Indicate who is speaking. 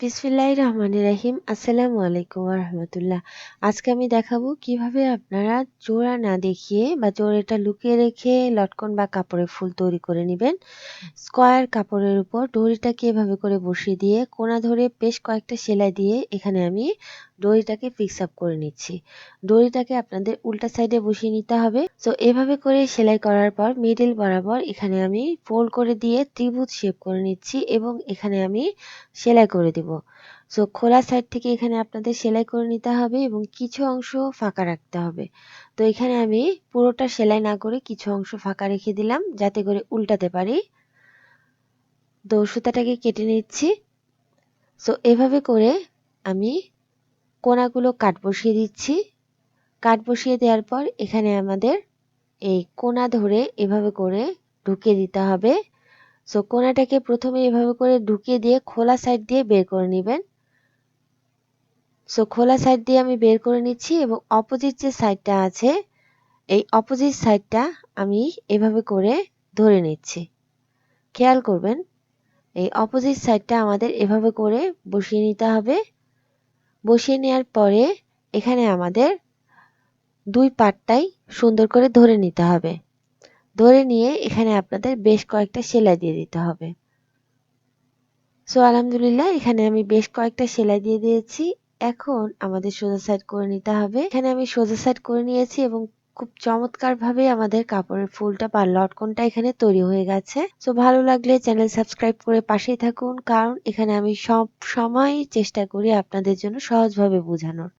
Speaker 1: বিসমিল্লাহির রহমানির রহিম। আসসালামু আলাইকুম রহমতুল্লাহ। আজকে আমি দেখাবো কীভাবে আপনারা জোড়া না দেখিয়ে বা জোড়াটা লুকিয়ে রেখে লটকন বা কাপড়ের ফুল তৈরি করে নেবেন। স্কোয়ার কাপড়ের উপর দড়িটাকে এভাবে করে বসিয়ে দিয়ে কোনা ধরে বেশ কয়েকটা সেলাই দিয়ে এখানে আমি দড়িটাকে ফিক্স আপ করে নিচ্ছি। দড়িটাকে আপনাদের উল্টা সাইডে বসিয়ে নিতে হবে। তো এভাবে করে সেলাই করার পর মিডিল বরাবর এখানে আমি ফোল্ড করে দিয়ে ত্রিভুজ শেপ করে নিচ্ছি এবং এখানে আমি সেলাই করে দিব। সো খোলা সাইড থেকে এখানে আপনাদের সেলাই করে নিতে হবে এবং কিছু অংশ ফাঁকা রাখতে হবে। তো, এখানে আমি পুরোটা সেলাই না করে কিছু অংশ ফাঁকা রেখে দিলাম যাতে করে উল্টাতে পারি। তো, সুতাটাকে কেটে নিচ্ছি। সো এভাবে করে আমি কোনাগুলো কাট বসিয়ে দিচ্ছি। কাট বসিয়ে দেওয়ার পর এখানে আমাদের এই কোনা ধরে এভাবে করে ঢুকিয়ে দিতে হবে। সো কোনাটাকে প্রথমে এভাবে করে ঢুকিয়ে দিয়ে খোলা সাইড দিয়ে বের করে নেবেন। সো খোলা সাইড দিয়ে আমি বের করে নিচ্ছি এবং অপোজিট যে সাইডটা আছে, এই অপোজিট সাইডটা আমি এভাবে করে ধরে নিচ্ছি। খেয়াল করবেন, এই অপোজিট সাইডটা আমাদের এভাবে করে বসিয়ে নিতে হবে। বসিয়ে নেওয়ার পরে এখানে আমাদের দুই পাটটাই সুন্দর করে ধরে নিতে হবে। ধরে নিয়ে এখানে আপনাদের বেশ কয়েকটা সেলাই দিয়ে দিতে হবে। সো আলহামদুলিল্লাহ, এখানে আমি বেশ কয়েকটা সেলাই দিয়ে দিয়েছি। এখন আমাদের সোজা সাইড করে নিতে হবে। এখানে আমি সোজা সাইড করে নিয়েছি এবং খুব চমৎকার ভাবে আমাদের কাপড়ের ফুলটা বা লটকনটা এখানে তৈরি হয়ে গেছে। সো ভালো লাগলে চ্যানেল সাবস্ক্রাইব করে পাশেই থাকুন, কারণ এখানে আমি সব সময় চেষ্টা করি আপনাদের জন্য সহজভাবে বোঝানোর।